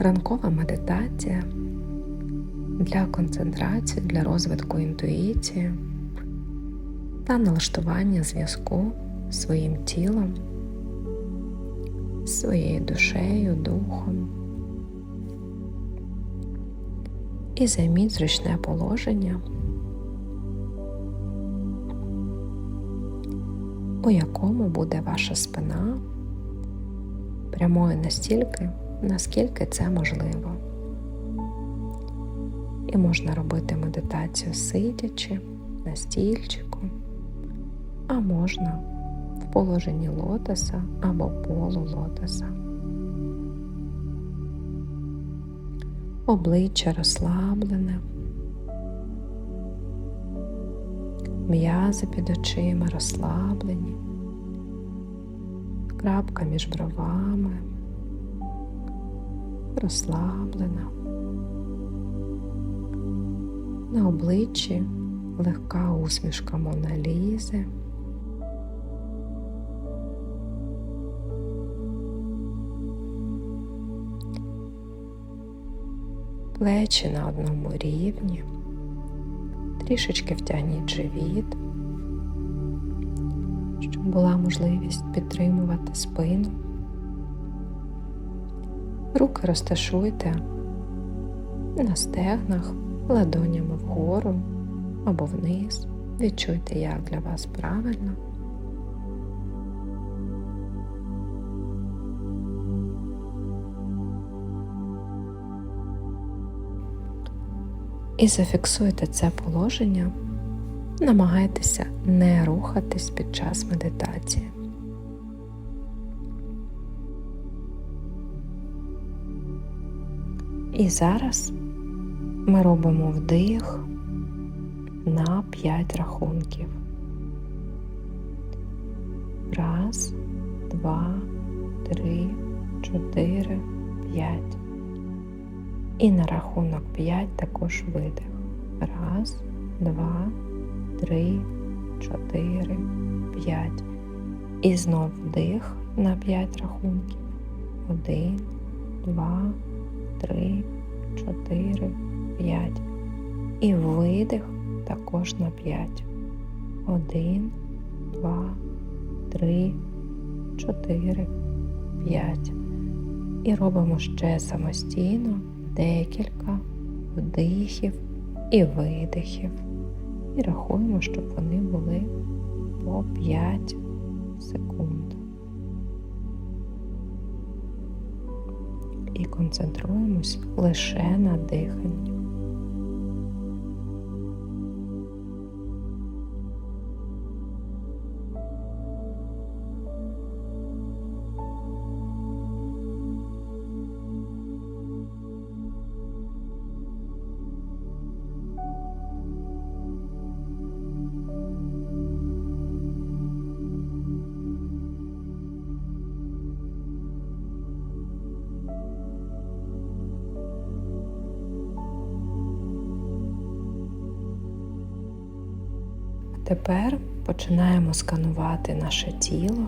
Ранкова медитація для концентрації, для розвитку інтуїції та налаштування зв'язку з своїм тілом, своєю душею, духом. І займіть зручне положення, у якому буде ваша спина прямою настільки, наскільки це можливо. І можна робити медитацію сидячи на стільчику, а можна в положенні лотоса або полулотоса. Обличчя розслаблене, м'язи під очима розслаблені, крапка між бровами, розслаблена. На обличчі легка усмішка Моналізи. Плечі на одному рівні, трішечки втягніть живіт, щоб була можливість підтримувати спину. Руки розташуйте на стегнах, ладонями вгору або вниз. Відчуйте, як для вас правильно. І зафіксуйте це положення, намагайтеся не рухатись під час медитації. І зараз ми робимо вдих на 5 рахунків. Раз, два, три, чотири, п'ять. І на рахунок 5 також видих. Раз, два, три, чотири, п'ять. І знов вдих на 5 рахунків. Один, два, три, чотири, п'ять. І видих також на 5. Один, два, три, чотири, п'ять. І робимо ще самостійно декілька вдихів і видихів. І рахуємо, щоб вони були по 5 секунд. І концентруємось лише на диханні. Тепер починаємо сканувати наше тіло,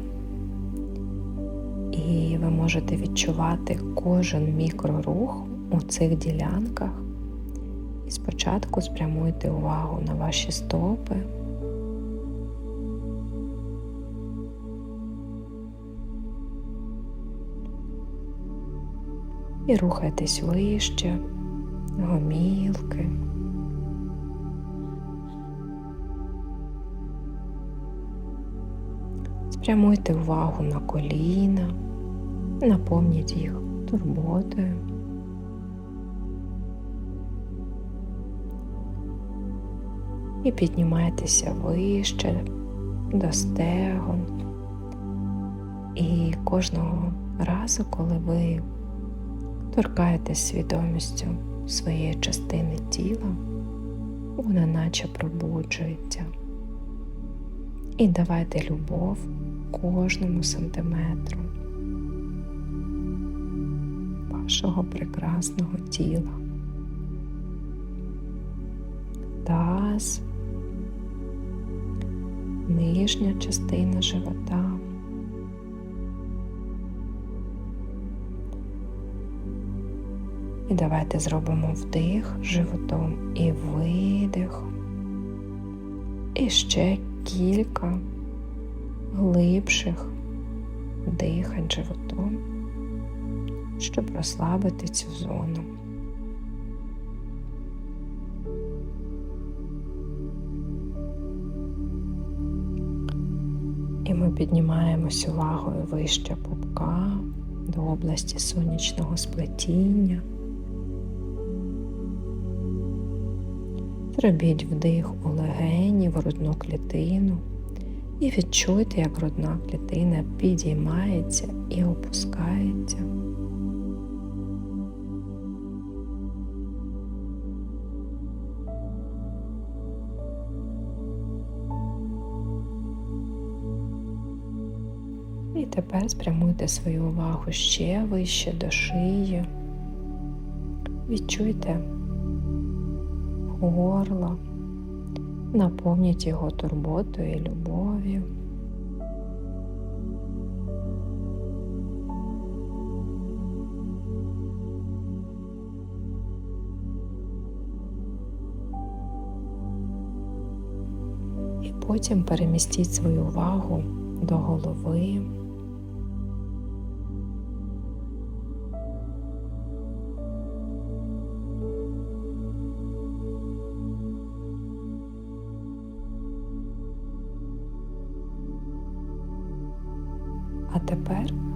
і ви можете відчувати кожен мікрорух у цих ділянках. І спочатку спрямуйте увагу на ваші стопи. І рухайтесь вище, гомілки. Спрямуйте увагу на коліна, наповніть їх турботою. І піднімайтеся вище до стегон. І кожного разу, коли ви торкаєтесь свідомістю своєї частини тіла, вона наче пробуджується. І давайте любов кожному сантиметру вашого прекрасного тіла. Таз, нижня частина живота. І давайте зробимо вдих животом і видих. І ще кілька глибших дихань животом, щоб розслабити цю зону. І ми піднімаємось увагою вище пупка до області сонячного сплетіння. Зробіть вдих у легені, в клітину і відчуйте, як грудна клітина підіймається і опускається. І тепер спрямуйте свою увагу ще вище до шиї. Відчуйте горло, наповніть його турботою і любов'ю. І потім перемістіть свою увагу до голови.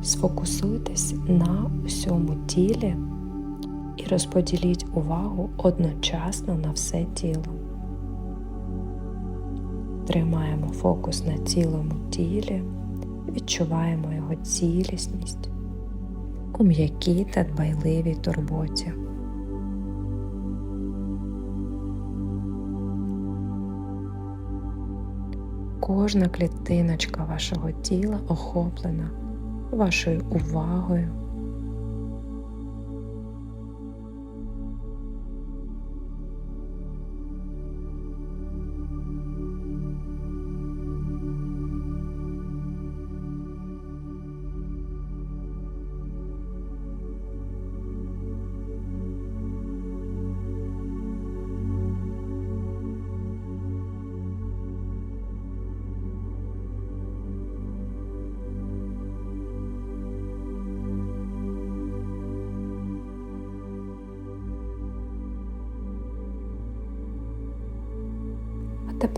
Сфокусуйтесь на усьому тілі і розподіліть увагу одночасно на все тіло. Тримаємо фокус на цілому тілі, відчуваємо його цілісність у м'якій та дбайливій турботі. Кожна клітиночка вашого тіла охоплена вашою увагою.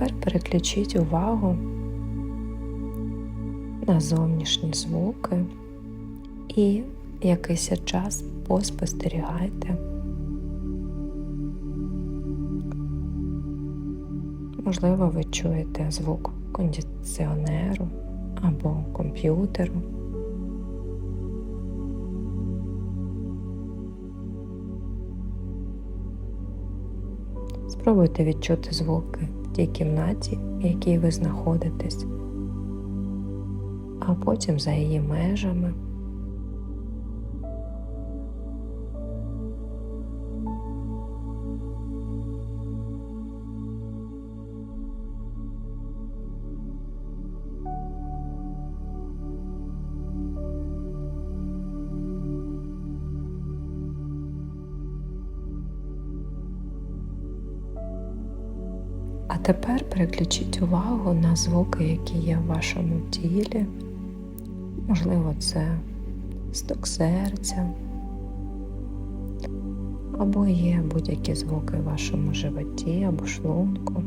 Тепер переключіть увагу на зовнішні звуки і якийсь час поспостерігайте. Можливо, ви чуєте звук кондиціонеру або комп'ютеру. Спробуйте відчути звуки тій кімнаті, в якій ви знаходитесь, а потім за її межами. Тепер переключіть увагу на звуки, які є в вашому тілі. Можливо, це стук серця, або є будь-які звуки в вашому животі або шлунку.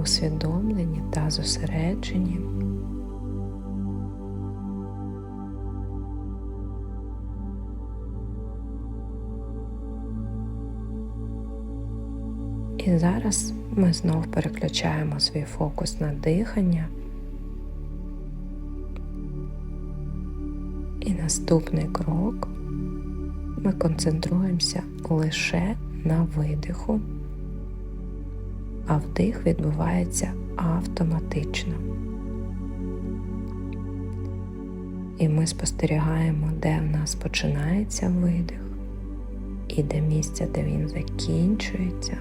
Усвідомлені та зосереджені. І зараз ми знов переключаємо свій фокус на дихання. І наступний крок. Ми концентруємося лише на видиху, а вдих відбувається автоматично. І ми спостерігаємо, де в нас починається видих, і де місце, де він закінчується.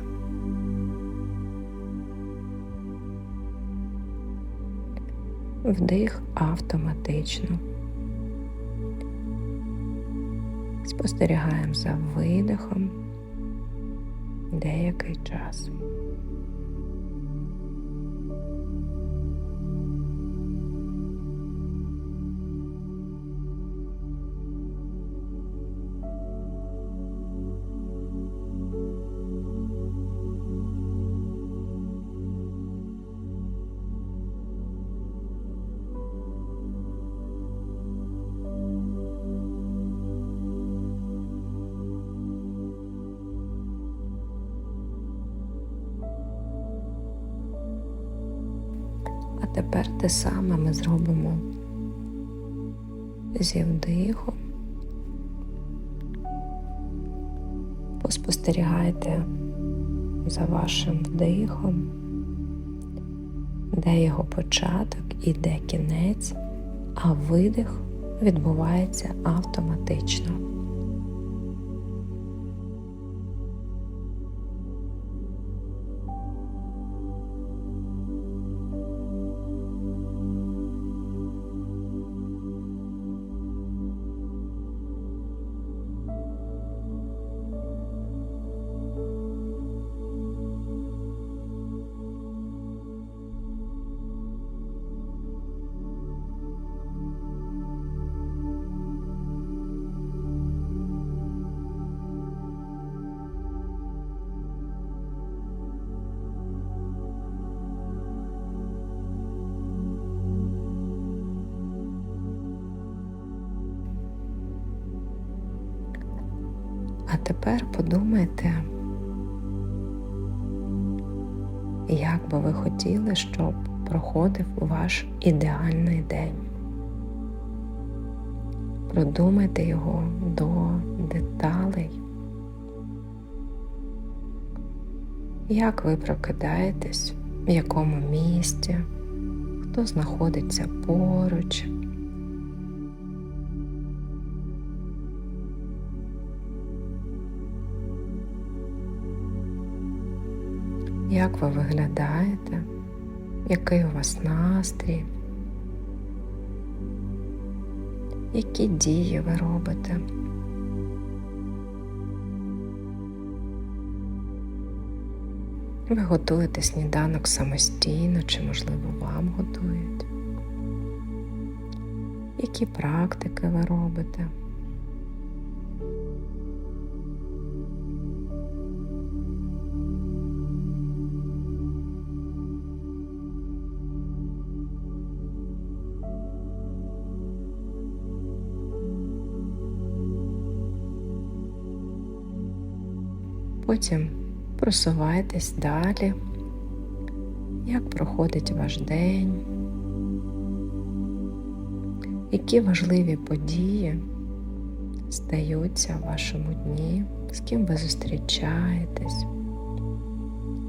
Вдих автоматично. Спостерігаємо за видихом деякий час. Тепер те саме ми зробимо зі вдихом. Поспостерігайте за вашим вдихом, де його початок і де кінець, а видих відбувається автоматично. Тепер подумайте, як би ви хотіли, щоб проходив ваш ідеальний день. Продумайте його до деталей. Як ви прокидаєтесь, в якому місці, хто знаходиться поруч. Як ви виглядаєте? Який у вас настрій? Які дії ви робите? Ви готуєте сніданок самостійно чи, можливо, вам готують? Які практики ви робите? Потім просувайтесь далі, як проходить ваш день, які важливі події стаються в вашому дні, з ким ви зустрічаєтесь,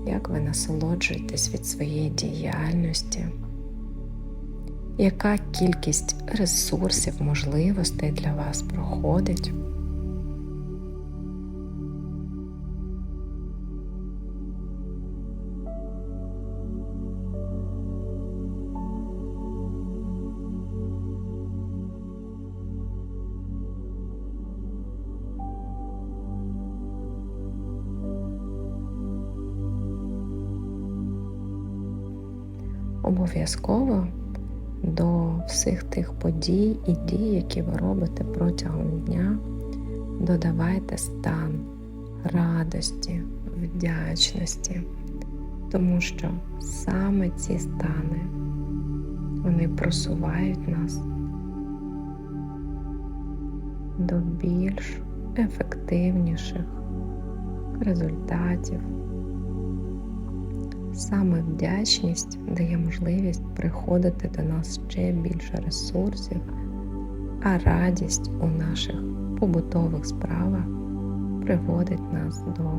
як ви насолоджуєтесь від своєї діяльності, яка кількість ресурсів, можливостей для вас проходить. Обов'язково до всіх тих подій і дій, які ви робите протягом дня, додавайте стан радості, вдячності, тому що саме ці стани вони просувають нас до більш ефективніших результатів. Саме вдячність дає можливість приходити до нас ще більше ресурсів, а радість у наших побутових справах приводить нас до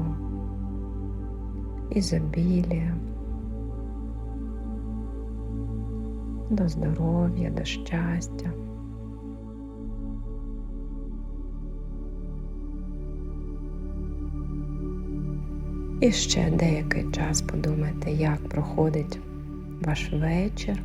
ізобілія, до здоров'я, до щастя. І ще деякий час подумайте, як проходить ваш вечір.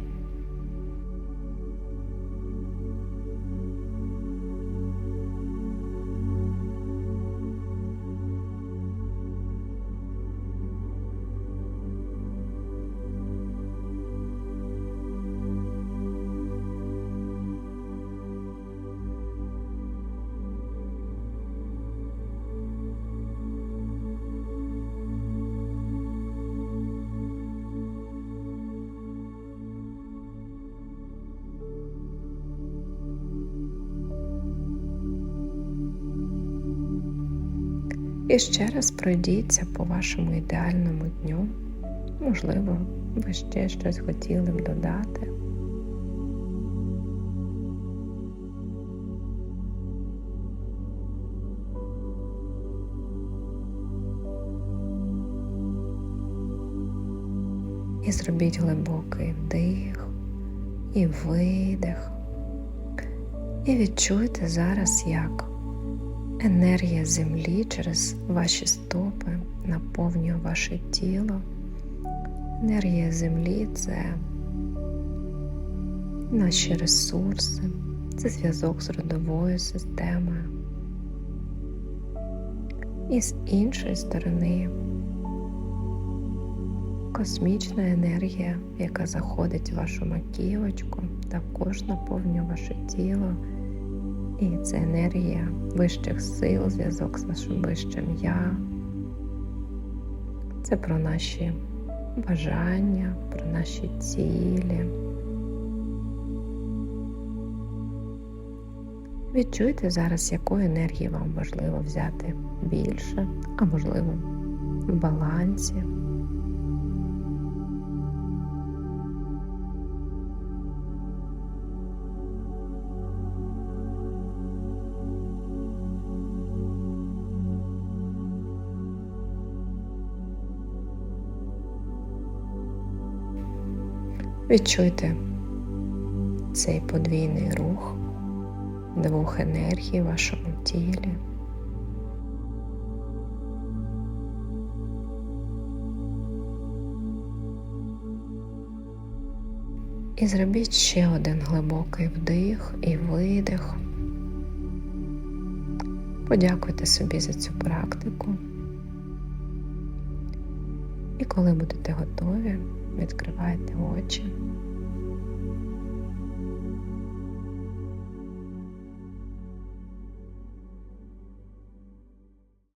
І ще раз пройдіться по вашому ідеальному дню. Можливо, ви ще щось хотіли б додати. І зробіть глибокий вдих і видих. І відчуйте зараз, як енергія землі через ваші стопи наповнює ваше тіло. Енергія землі це наші ресурси, це зв'язок з родовою системою. І з іншої сторони космічна енергія, яка заходить в вашу маківочку, також наповнює ваше тіло. І це енергія вищих сил, зв'язок з вашим вищим я. Це про наші бажання, про наші цілі. Відчуйте зараз, якої енергії вам важливо взяти більше, а можливо в балансі. Відчуйте цей подвійний рух двох енергій в вашому тілі. І зробіть ще один глибокий вдих і видих. Подякуйте собі за цю практику. І коли будете готові, відкривайте очі.